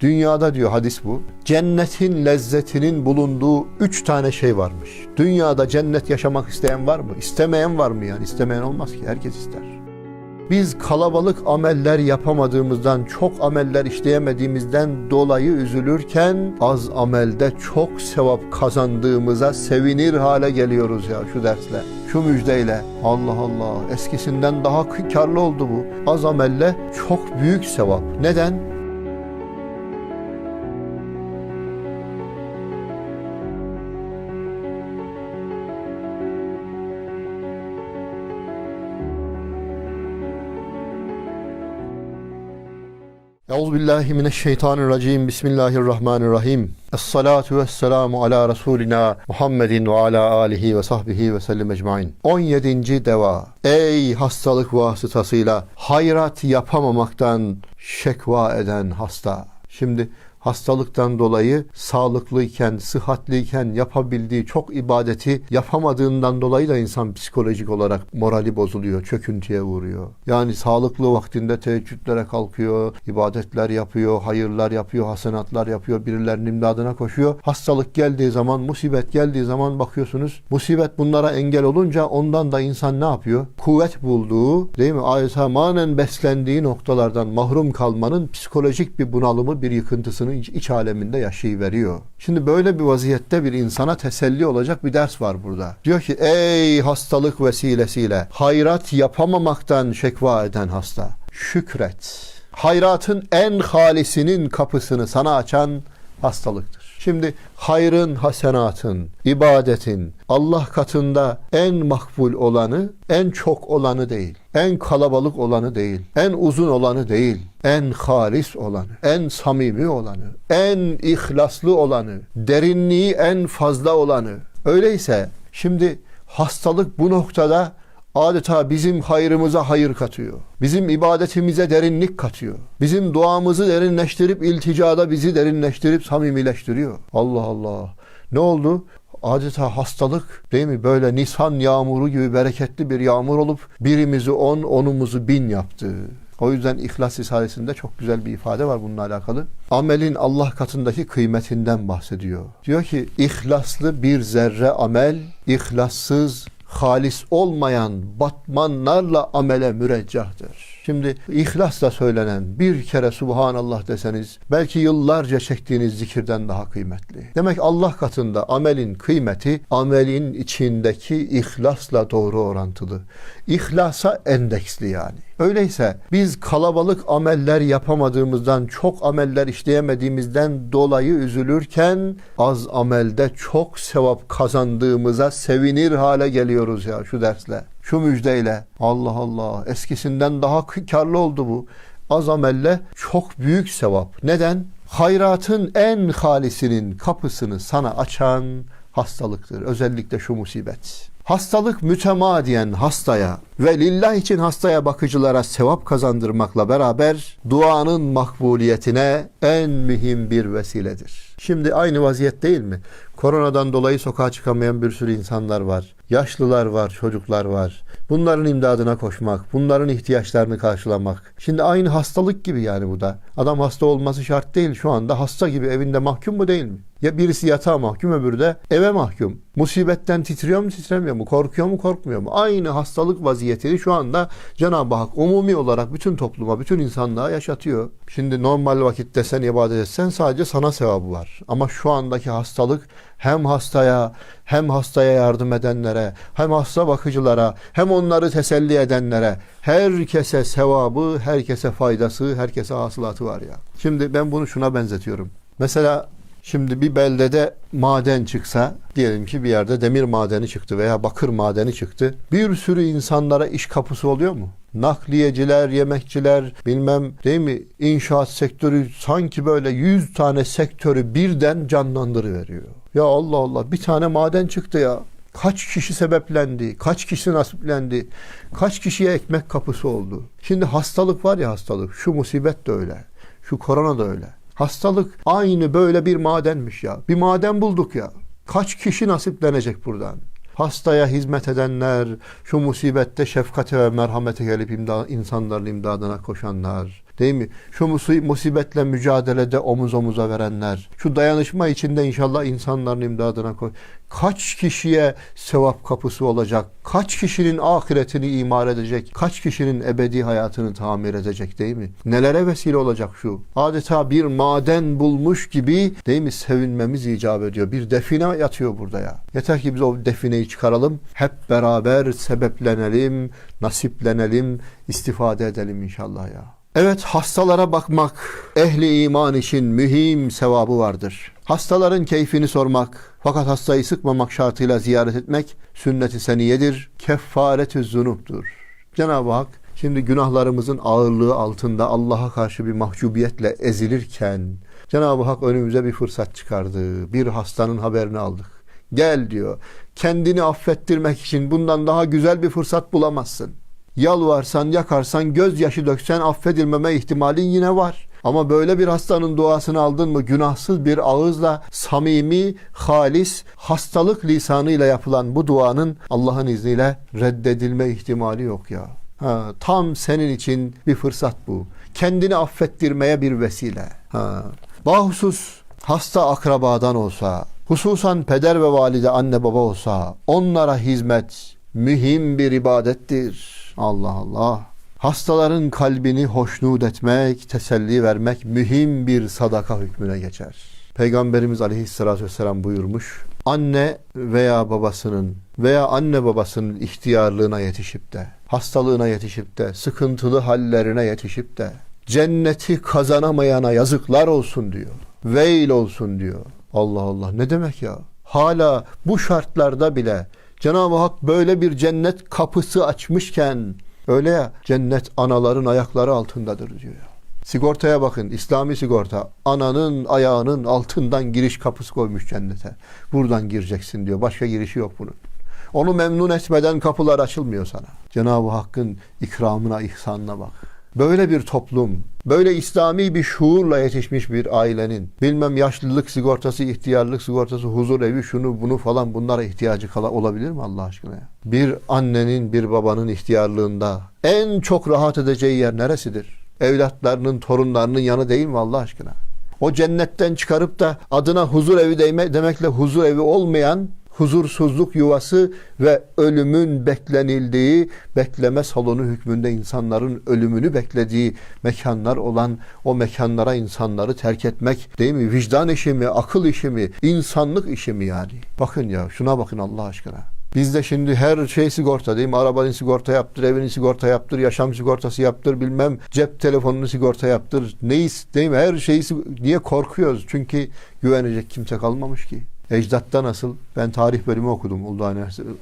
Dünyada diyor hadis bu. Cennetin lezzetinin bulunduğu üç tane şey varmış. Dünyada cennet yaşamak isteyen var mı? İstemeyen var mı yani? İstemeyen olmaz ki. Herkes ister. Biz kalabalık ameller yapamadığımızdan, çok ameller işleyemediğimizden dolayı üzülürken az amelde çok sevap kazandığımıza sevinir hale geliyoruz ya şu dersle. Şu müjdeyle. Allah Allah. Eskisinden daha karlı oldu bu. Az amelle çok büyük sevap. Neden? Euzu billahi mineşşeytanirracim. Bismillahirrahmanirrahim. Essalatu vesselamu ala Resulina Muhammedin ve ala alihi ve sahbihi ve sellem ecmain. 17. deva. Ey hastalık vasıtasıyla hayrat yapamamaktan şekva eden hasta. Şimdi hastalıktan dolayı sağlıklıyken, sıhhatliyken yapabildiği çok ibadeti yapamadığından dolayı da insan psikolojik olarak morali bozuluyor, çöküntüye uğruyor. Yani sağlıklı vaktinde teheccüdlere kalkıyor, ibadetler yapıyor, hayırlar yapıyor, hasenatlar yapıyor, birilerinin imdadına koşuyor. Hastalık geldiği zaman, musibet geldiği zaman bakıyorsunuz, musibet bunlara engel olunca ondan da insan ne yapıyor? Kuvvet bulduğu, değil mi? Adeta manen beslendiği noktalardan mahrum kalmanın psikolojik bir bunalımı, bir yıkıntısını iç, iç aleminde yaşayıveriyor. Şimdi böyle bir vaziyette bir insana teselli olacak bir ders var burada. Diyor ki ey hastalık vesilesiyle hayrat yapamamaktan şekva eden hasta şükret. Hayratın en halisinin kapısını sana açan hastalıktır. Şimdi hayrın, hasenatın, ibadetin Allah katında en makbul olanı, en çok olanı değil. En kalabalık olanı değil. En uzun olanı değil. En halis olanı, en samimi olanı, en ihlaslı olanı, derinliği en fazla olanı. Öyleyse şimdi hastalık bu noktada adeta bizim hayrımıza hayır katıyor. Bizim ibadetimize derinlik katıyor. Bizim duamızı derinleştirip ilticada bizi derinleştirip samimileştiriyor. Allah Allah. Ne oldu? adeta hastalık değil mi? Böyle Nisan yağmuru gibi bereketli bir yağmur olup birimizi on, onumuzu bin yaptı. O yüzden İhlas Risalesi'nde çok güzel bir ifade var bununla alakalı. Amelin Allah katındaki kıymetinden bahsediyor. Diyor ki ihlaslı bir zerre amel, ihlassız halis olmayan batmanlarla amele müreccahtır. Şimdi ihlasla söylenen bir kere Subhanallah deseniz belki yıllarca çektiğiniz zikirden daha kıymetli. Demek Allah katında amelin kıymeti amelin içindeki ihlasla doğru orantılı. İhlasa endeksli yani. Öyleyse biz kalabalık ameller yapamadığımızdan, çok ameller işleyemediğimizden dolayı üzülürken az amelde çok sevap kazandığımıza sevinir hale geliyoruz ya şu dersle. Şu müjdeyle. Allah Allah. Eskisinden daha karlı oldu bu. Az amelle çok büyük sevap. Neden? Hayratın en halisinin kapısını sana açan hastalıktır. Özellikle şu musibet. Hastalık mütemadiyen hastaya ve lillah için hastaya bakıcılara sevap kazandırmakla beraber duanın makbuliyetine en mühim bir vesiledir. Şimdi aynı vaziyet değil mi? Koronadan dolayı sokağa çıkamayan bir sürü insanlar var. Yaşlılar var, çocuklar var. Bunların imdadına koşmak, bunların ihtiyaçlarını karşılamak. Şimdi aynı hastalık gibi yani bu da. Adam hasta olması şart değil şu anda. Hasta gibi evinde mahkum mu değil mi? Ya birisi yatağa mahkum öbürü de eve mahkum. Musibetten titriyor mu titremiyor mu? Korkuyor mu korkmuyor mu? Aynı hastalık vaziyetini şu anda Cenab-ı Hak umumi olarak bütün topluma, bütün insanlığa yaşatıyor. Şimdi normal vakitte sen ibadet etsen sadece sana sevabı var. Ama şu andaki hastalık hem hastaya hem hastaya yardım edenlere hem hasta bakıcılara hem onları teselli edenlere herkese sevabı, herkese faydası, herkese hasılatı var ya. Şimdi ben bunu şuna benzetiyorum. Mesela Şimdi bir beldede maden çıksa, diyelim ki bir yerde demir madeni çıktı veya bakır madeni çıktı. Bir sürü insanlara iş kapısı oluyor mu? Nakliyeciler, yemekçiler, bilmem değil mi? İnşaat sektörü sanki böyle yüz tane sektörü birden canlandırıveriyor. Ya Allah Allah bir tane maden çıktı ya. Kaç kişi sebeplendi, kaç kişi nasiplendi, kaç kişiye ekmek kapısı oldu. Şimdi hastalık var ya hastalık, şu musibet de öyle, şu korona da öyle. Hastalık aynı böyle bir madenmiş ya. Bir maden bulduk ya. Kaç kişi nasiplenecek buradan? Hastaya hizmet edenler, şu musibette şefkate ve merhamete gelip imda, insanların imdadına koşanlar, değil mi? Şu musi- musibetle mücadelede omuz omuza verenler, şu dayanışma içinde inşallah insanların imdadına koy. Kaç kişiye sevap kapısı olacak? Kaç kişinin ahiretini imar edecek? Kaç kişinin ebedi hayatını tamir edecek değil mi? Nelere vesile olacak şu? Adeta bir maden bulmuş gibi değil mi sevinmemiz icap ediyor. Bir define yatıyor burada ya. Yeter ki biz o defineyi çıkaralım. Hep beraber sebeplenelim, nasiplenelim, istifade edelim inşallah ya. Evet hastalara bakmak ehli iman için mühim sevabı vardır. Hastaların keyfini sormak fakat hastayı sıkmamak şartıyla ziyaret etmek sünnet-i seniyedir, kefaret-ü zunuptur. Cenab-ı Hak şimdi günahlarımızın ağırlığı altında Allah'a karşı bir mahcubiyetle ezilirken Cenab-ı Hak önümüze bir fırsat çıkardı. Bir hastanın haberini aldık. Gel diyor. Kendini affettirmek için bundan daha güzel bir fırsat bulamazsın. Yalvarsan, yakarsan, gözyaşı döksen affedilmeme ihtimalin yine var. Ama böyle bir hastanın duasını aldın mı günahsız bir ağızla samimi, halis, hastalık lisanıyla yapılan bu duanın Allah'ın izniyle reddedilme ihtimali yok ya. Ha, tam senin için bir fırsat bu. Kendini affettirmeye bir vesile. Ha. Bahusus hasta akrabadan olsa, hususan peder ve valide anne baba olsa onlara hizmet mühim bir ibadettir. Allah Allah. Hastaların kalbini hoşnut etmek, teselli vermek mühim bir sadaka hükmüne geçer. Peygamberimiz aleyhissalatü vesselam buyurmuş. Anne veya babasının veya anne babasının ihtiyarlığına yetişip de, hastalığına yetişip de, sıkıntılı hallerine yetişip de, cenneti kazanamayana yazıklar olsun diyor. Veil olsun diyor. Allah Allah ne demek ya? Hala bu şartlarda bile Cenab-ı Hak böyle bir cennet kapısı açmışken öyle ya cennet anaların ayakları altındadır diyor ya. Sigortaya bakın İslami sigorta ananın ayağının altından giriş kapısı koymuş cennete. Buradan gireceksin diyor. Başka girişi yok bunun. Onu memnun etmeden kapılar açılmıyor sana. Cenab-ı Hakk'ın ikramına, ihsanına bak. Böyle bir toplum, böyle İslami bir şuurla yetişmiş bir ailenin bilmem yaşlılık sigortası, ihtiyarlık sigortası, huzur evi, şunu bunu falan bunlara ihtiyacı kala olabilir mi Allah aşkına? Bir annenin, bir babanın ihtiyarlığında en çok rahat edeceği yer neresidir? Evlatlarının, torunlarının yanı değil mi Allah aşkına? O cennetten çıkarıp da adına huzur evi demekle huzur evi olmayan huzursuzluk yuvası ve ölümün beklenildiği bekleme salonu hükmünde insanların ölümünü beklediği mekanlar olan o mekanlara insanları terk etmek değil mi? Vicdan işi mi, akıl işi mi, insanlık işi mi yani? Bakın ya şuna bakın Allah aşkına. Bizde şimdi her şey sigorta değil mi? Arabanın sigorta yaptır, evinin sigorta yaptır, yaşam sigortası yaptır, bilmem cep telefonunu sigorta yaptır. Neyiz değil mi? Her şeyi niye korkuyoruz? Çünkü güvenecek kimse kalmamış ki. Ecdat'ta nasıl? Ben tarih bölümü okudum Uludağ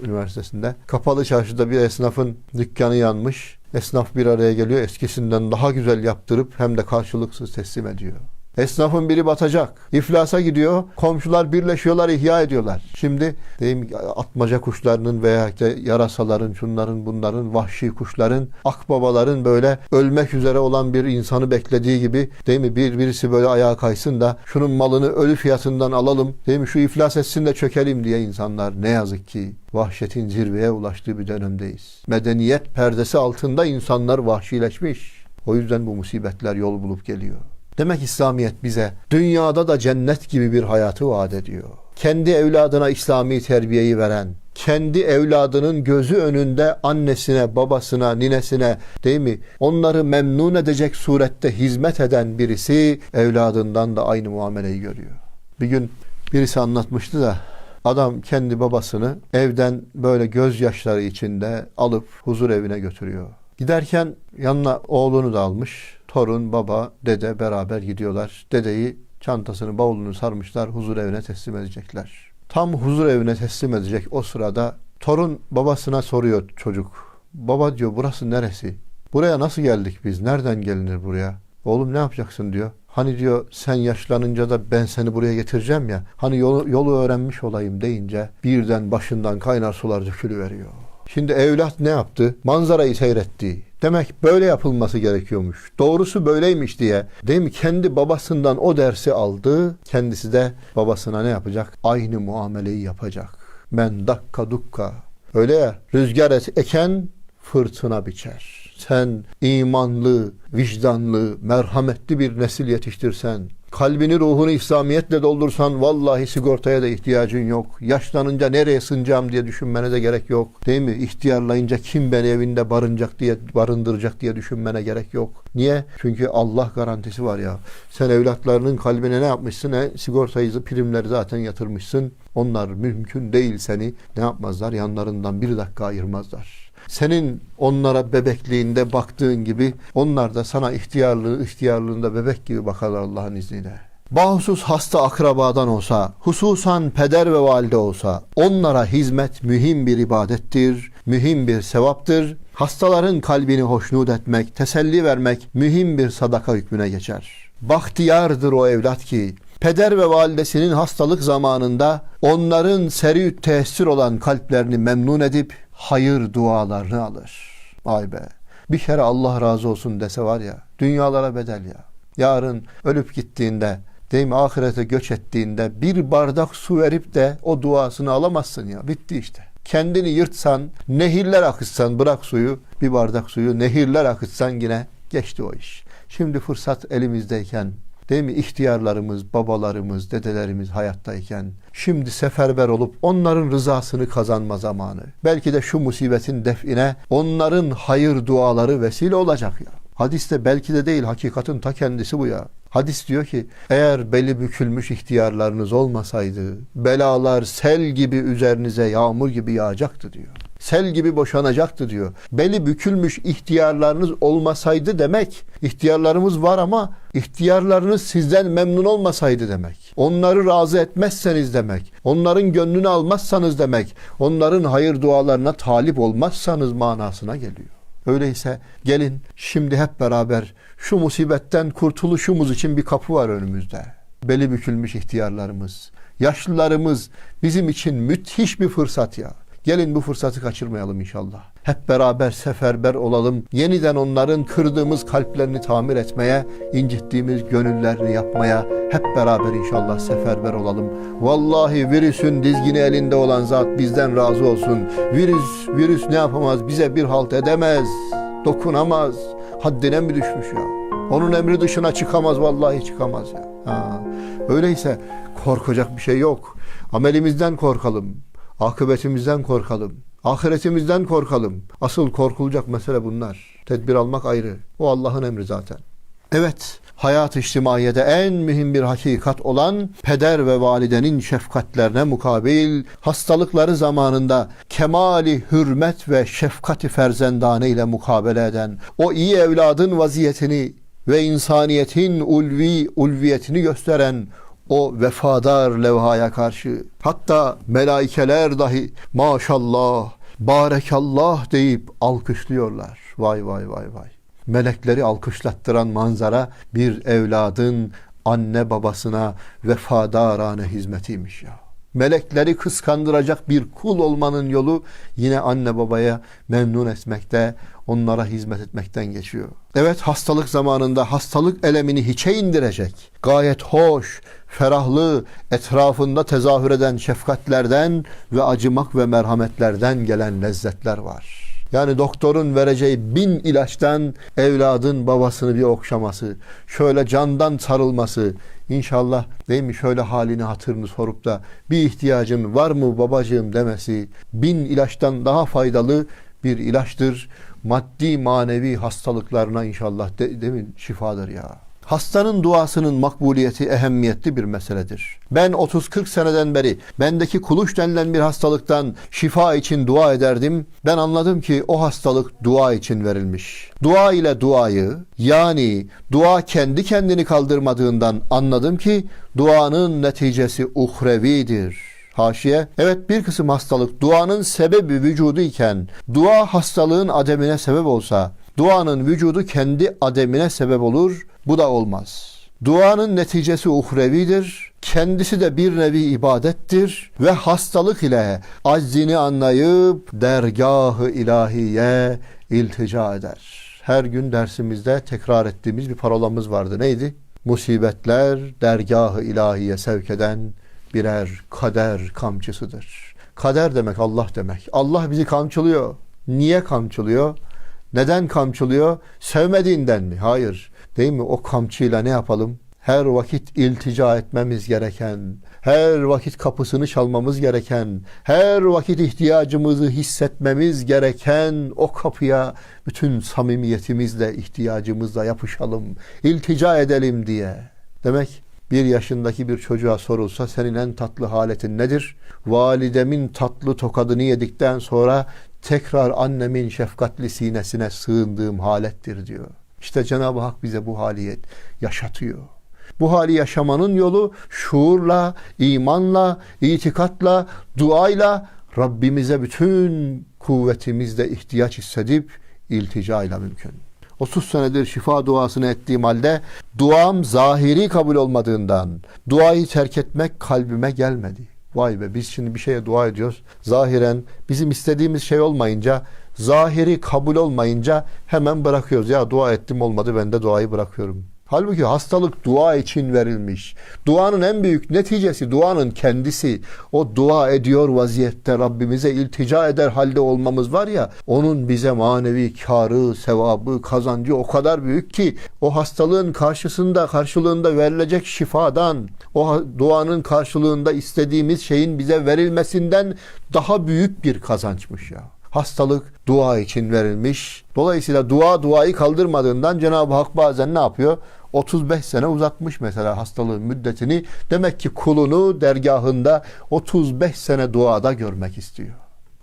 Üniversitesi'nde. Kapalı çarşıda bir esnafın dükkanı yanmış. Esnaf bir araya geliyor. Eskisinden daha güzel yaptırıp hem de karşılıksız teslim ediyor. Esnafın biri batacak. İflasa gidiyor. Komşular birleşiyorlar, ihya ediyorlar. Şimdi deyim atmaca kuşlarının veya işte yarasaların, şunların, bunların, vahşi kuşların, akbabaların böyle ölmek üzere olan bir insanı beklediği gibi değil mi? Bir birisi böyle ayağa kaysın da şunun malını ölü fiyatından alalım. Değil mi? Şu iflas etsin de çökelim diye insanlar ne yazık ki vahşetin zirveye ulaştığı bir dönemdeyiz. Medeniyet perdesi altında insanlar vahşileşmiş. O yüzden bu musibetler yol bulup geliyor. Demek İslamiyet bize dünyada da cennet gibi bir hayatı vaat ediyor. Kendi evladına İslami terbiyeyi veren, kendi evladının gözü önünde annesine, babasına, ninesine değil mi? Onları memnun edecek surette hizmet eden birisi evladından da aynı muameleyi görüyor. Bir gün birisi anlatmıştı da adam kendi babasını evden böyle gözyaşları içinde alıp huzur evine götürüyor. Giderken yanına oğlunu da almış torun, baba, dede beraber gidiyorlar. Dedeyi çantasını, bavulunu sarmışlar, huzur evine teslim edecekler. Tam huzur evine teslim edecek o sırada torun babasına soruyor çocuk. Baba diyor burası neresi? Buraya nasıl geldik biz? Nereden gelinir buraya? Oğlum ne yapacaksın diyor. Hani diyor sen yaşlanınca da ben seni buraya getireceğim ya. Hani yolu, yolu öğrenmiş olayım deyince birden başından kaynar sular dökülüveriyor. Şimdi evlat ne yaptı? Manzarayı seyretti. Demek böyle yapılması gerekiyormuş. Doğrusu böyleymiş diye. Değil mi? Kendi babasından o dersi aldı. Kendisi de babasına ne yapacak? Aynı muameleyi yapacak. Men dakka dukka. Öyle ya rüzgar eken fırtına biçer. Sen imanlı, vicdanlı, merhametli bir nesil yetiştirsen, kalbini ruhunu İslamiyetle doldursan vallahi sigortaya da ihtiyacın yok. Yaşlanınca nereye sığınacağım diye düşünmene de gerek yok. Değil mi? İhtiyarlayınca kim beni evinde barınacak diye barındıracak diye düşünmene gerek yok. Niye? Çünkü Allah garantisi var ya. Sen evlatlarının kalbine ne yapmışsın? He? Sigortayı, primleri zaten yatırmışsın. Onlar mümkün değil seni ne yapmazlar? Yanlarından bir dakika ayırmazlar. Senin onlara bebekliğinde baktığın gibi onlar da sana ihtiyarlığı ihtiyarlığında bebek gibi bakarlar Allah'ın izniyle. Bahusus hasta akrabadan olsa, hususan peder ve valide olsa, onlara hizmet mühim bir ibadettir, mühim bir sevaptır. Hastaların kalbini hoşnut etmek, teselli vermek mühim bir sadaka hükmüne geçer. Bahtiyardır o evlat ki, peder ve validesinin hastalık zamanında onların seri tesir olan kalplerini memnun edip hayır dualarını alır. Vay be. Bir kere Allah razı olsun dese var ya, dünyalara bedel ya. Yarın ölüp gittiğinde, değil mi ahirete göç ettiğinde bir bardak su verip de o duasını alamazsın ya. Bitti işte. Kendini yırtsan, nehirler akıtsan bırak suyu, bir bardak suyu nehirler akıtsan yine geçti o iş. Şimdi fırsat elimizdeyken Değil mi? İhtiyarlarımız, babalarımız, dedelerimiz hayattayken şimdi seferber olup onların rızasını kazanma zamanı. Belki de şu musibetin define onların hayır duaları vesile olacak ya. Hadiste belki de değil hakikatin ta kendisi bu ya. Hadis diyor ki eğer beli bükülmüş ihtiyarlarınız olmasaydı belalar sel gibi üzerinize yağmur gibi yağacaktı diyor. Sel gibi boşanacaktı diyor. Beli bükülmüş ihtiyarlarınız olmasaydı demek. İhtiyarlarımız var ama ihtiyarlarınız sizden memnun olmasaydı demek. Onları razı etmezseniz demek. Onların gönlünü almazsanız demek. Onların hayır dualarına talip olmazsanız manasına geliyor. Öyleyse gelin şimdi hep beraber şu musibetten kurtuluşumuz için bir kapı var önümüzde. Beli bükülmüş ihtiyarlarımız, yaşlılarımız bizim için müthiş bir fırsat ya. Gelin bu fırsatı kaçırmayalım inşallah. Hep beraber seferber olalım. Yeniden onların kırdığımız kalplerini tamir etmeye, incittiğimiz gönüllerini yapmaya hep beraber inşallah seferber olalım. Vallahi virüsün dizgini elinde olan zat bizden razı olsun. Virüs, virüs ne yapamaz? Bize bir halt edemez. Dokunamaz. Haddine mi düşmüş ya? Onun emri dışına çıkamaz vallahi çıkamaz ya. Ha. Öyleyse korkacak bir şey yok. Amelimizden korkalım. Akıbetimizden korkalım. Ahiretimizden korkalım. Asıl korkulacak mesele bunlar. Tedbir almak ayrı. O Allah'ın emri zaten. Evet, hayat içtimaiyede en mühim bir hakikat olan peder ve validenin şefkatlerine mukabil hastalıkları zamanında kemali hürmet ve şefkati ferzendane ile mukabele eden o iyi evladın vaziyetini ve insaniyetin ulvi ulviyetini gösteren o vefadar levhaya karşı hatta melaikeler dahi maşallah, barekallah deyip alkışlıyorlar. Vay vay vay vay. Melekleri alkışlattıran manzara bir evladın anne babasına vefadarane hizmetiymiş ya. Melekleri kıskandıracak bir kul olmanın yolu yine anne babaya memnun etmekte, onlara hizmet etmekten geçiyor. Evet hastalık zamanında hastalık elemini hiçe indirecek. Gayet hoş, ferahlı, etrafında tezahür eden şefkatlerden ve acımak ve merhametlerden gelen lezzetler var. Yani doktorun vereceği bin ilaçtan evladın babasını bir okşaması, şöyle candan sarılması, inşallah değil mi şöyle halini hatırını sorup da bir ihtiyacın var mı babacığım demesi, bin ilaçtan daha faydalı bir ilaçtır. Maddi manevi hastalıklarına inşallah de, demin şifadır ya. Hastanın duasının makbuliyeti ehemmiyetli bir meseledir. Ben 30-40 seneden beri bendeki kuluş denilen bir hastalıktan şifa için dua ederdim. Ben anladım ki o hastalık dua için verilmiş. Dua ile duayı yani dua kendi kendini kaldırmadığından anladım ki duanın neticesi uhrevidir. Haşiye. Evet bir kısım hastalık duanın sebebi vücudu iken dua hastalığın ademine sebep olsa duanın vücudu kendi ademine sebep olur. Bu da olmaz. Duanın neticesi uhrevidir. Kendisi de bir nevi ibadettir ve hastalık ile aczini anlayıp dergahı ilahiye iltica eder. Her gün dersimizde tekrar ettiğimiz bir parolamız vardı. Neydi? Musibetler dergahı ilahiye sevk eden birer kader kamçısıdır. Kader demek Allah demek. Allah bizi kamçılıyor. Niye kamçılıyor? Neden kamçılıyor? Sevmediğinden mi? Hayır. Değil mi? O kamçıyla ne yapalım? Her vakit iltica etmemiz gereken, her vakit kapısını çalmamız gereken, her vakit ihtiyacımızı hissetmemiz gereken o kapıya bütün samimiyetimizle, ihtiyacımızla yapışalım, iltica edelim diye. Demek bir yaşındaki bir çocuğa sorulsa senin en tatlı haletin nedir? Validemin tatlı tokadını yedikten sonra tekrar annemin şefkatli sinesine sığındığım halettir diyor. İşte Cenab-ı Hak bize bu hali yaşatıyor. Bu hali yaşamanın yolu şuurla, imanla, itikatla, duayla Rabbimize bütün kuvvetimizle ihtiyaç hissedip ilticayla mümkün. 30 senedir şifa duasını ettiğim halde duam zahiri kabul olmadığından duayı terk etmek kalbime gelmedi. Vay be biz şimdi bir şeye dua ediyoruz. Zahiren bizim istediğimiz şey olmayınca zahiri kabul olmayınca hemen bırakıyoruz. Ya dua ettim olmadı ben de duayı bırakıyorum. Halbuki hastalık dua için verilmiş. Duanın en büyük neticesi duanın kendisi. O dua ediyor vaziyette Rabbimize iltica eder halde olmamız var ya onun bize manevi karı, sevabı, kazancı o kadar büyük ki o hastalığın karşısında karşılığında verilecek şifadan o duanın karşılığında istediğimiz şeyin bize verilmesinden daha büyük bir kazançmış ya hastalık dua için verilmiş. Dolayısıyla dua duayı kaldırmadığından Cenab-ı Hak bazen ne yapıyor? 35 sene uzatmış mesela hastalığın müddetini. Demek ki kulunu dergahında 35 sene duada görmek istiyor.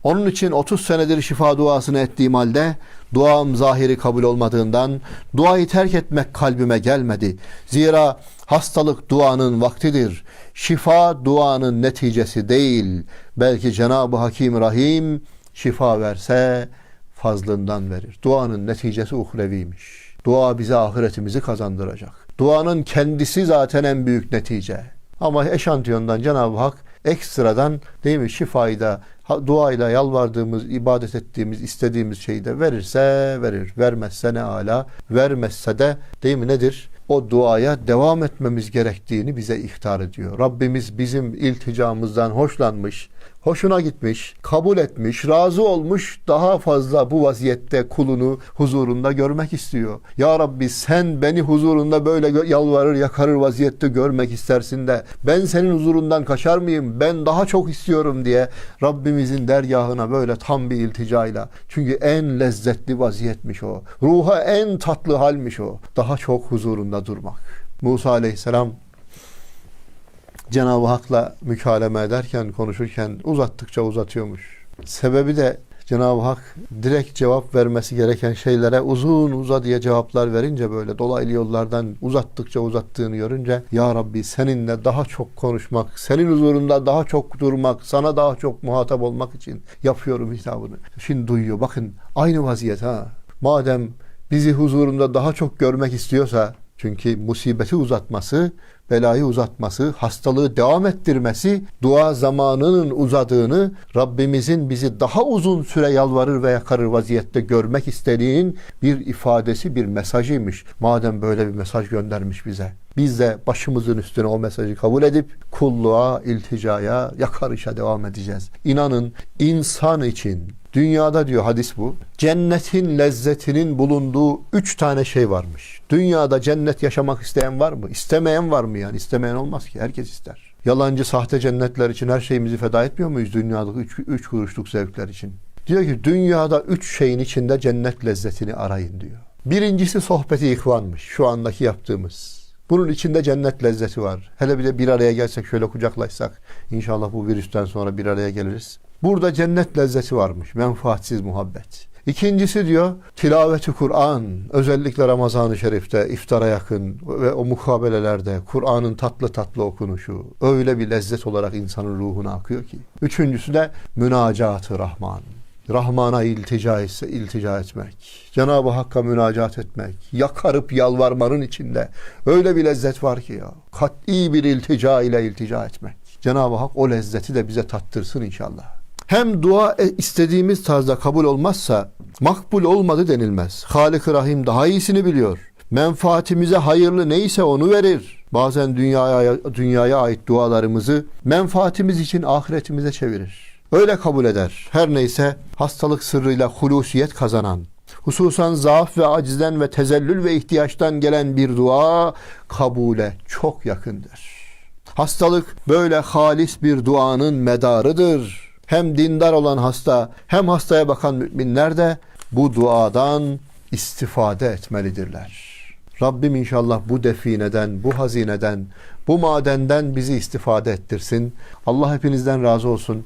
Onun için 30 senedir şifa duasını ettiğim halde duam zahiri kabul olmadığından duayı terk etmek kalbime gelmedi. Zira hastalık duanın vaktidir. Şifa duanın neticesi değil. Belki Cenab-ı Hakim Rahim şifa verse fazlından verir. Duanın neticesi uhreviymiş. Dua bize ahiretimizi kazandıracak. Duanın kendisi zaten en büyük netice. Ama eşantiyondan Cenab-ı Hak ekstradan değil mi şifayı da duayla yalvardığımız, ibadet ettiğimiz, istediğimiz şeyi de verirse verir. Vermezse ne ala. Vermezse de değil mi nedir? O duaya devam etmemiz gerektiğini bize ihtar ediyor. Rabbimiz bizim ilticamızdan hoşlanmış hoşuna gitmiş, kabul etmiş, razı olmuş, daha fazla bu vaziyette kulunu huzurunda görmek istiyor. Ya Rabbi sen beni huzurunda böyle yalvarır yakarır vaziyette görmek istersin de ben senin huzurundan kaçar mıyım? Ben daha çok istiyorum diye Rabbimizin dergahına böyle tam bir ilticayla. Çünkü en lezzetli vaziyetmiş o. Ruha en tatlı halmiş o. Daha çok huzurunda durmak. Musa aleyhisselam Cenab-ı Hak'la mükaleme ederken, konuşurken uzattıkça uzatıyormuş. Sebebi de Cenab-ı Hak direkt cevap vermesi gereken şeylere uzun uza diye cevaplar verince böyle dolaylı yollardan uzattıkça uzattığını görünce Ya Rabbi seninle daha çok konuşmak, senin huzurunda daha çok durmak, sana daha çok muhatap olmak için yapıyorum hitabını. Şimdi duyuyor bakın aynı vaziyet ha. Madem bizi huzurunda daha çok görmek istiyorsa çünkü musibeti uzatması, belayı uzatması, hastalığı devam ettirmesi, dua zamanının uzadığını, Rabbimizin bizi daha uzun süre yalvarır ve yakarır vaziyette görmek istediğinin bir ifadesi, bir mesajıymış. Madem böyle bir mesaj göndermiş bize. Biz de başımızın üstüne o mesajı kabul edip kulluğa, ilticaya, yakarışa devam edeceğiz. İnanın insan için Dünyada diyor hadis bu. Cennetin lezzetinin bulunduğu üç tane şey varmış. Dünyada cennet yaşamak isteyen var mı? İstemeyen var mı yani? İstemeyen olmaz ki. Herkes ister. Yalancı, sahte cennetler için her şeyimizi feda etmiyor muyuz dünyadaki üç, üç kuruşluk zevkler için? Diyor ki dünyada üç şeyin içinde cennet lezzetini arayın diyor. Birincisi sohbeti ihvanmış. Şu andaki yaptığımız. Bunun içinde cennet lezzeti var. Hele bir de bir araya gelsek şöyle kucaklaşsak. İnşallah bu virüsten sonra bir araya geliriz. Burada cennet lezzeti varmış. Menfaatsiz muhabbet. İkincisi diyor tilaveti Kur'an özellikle Ramazan-ı Şerif'te iftara yakın ve o mukabelelerde Kur'an'ın tatlı tatlı okunuşu öyle bir lezzet olarak insanın ruhuna akıyor ki. Üçüncüsü de münacatı Rahman. Rahman'a iltica, etse, iltica etmek, Cenab-ı Hakk'a münacat etmek, yakarıp yalvarmanın içinde öyle bir lezzet var ki ya. Kat'i bir iltica ile iltica etmek. Cenab-ı Hak o lezzeti de bize tattırsın inşallah. Hem dua e, istediğimiz tarzda kabul olmazsa makbul olmadı denilmez. Halik-i Rahim daha iyisini biliyor. Menfaatimize hayırlı neyse onu verir. Bazen dünyaya dünyaya ait dualarımızı menfaatimiz için ahiretimize çevirir. Öyle kabul eder. Her neyse hastalık sırrıyla hulusiyet kazanan, hususan zaaf ve acizden ve tezellül ve ihtiyaçtan gelen bir dua kabule çok yakındır. Hastalık böyle halis bir duanın medarıdır. Hem dindar olan hasta hem hastaya bakan müminler de bu duadan istifade etmelidirler. Rabbim inşallah bu defineden, bu hazineden, bu madenden bizi istifade ettirsin. Allah hepinizden razı olsun.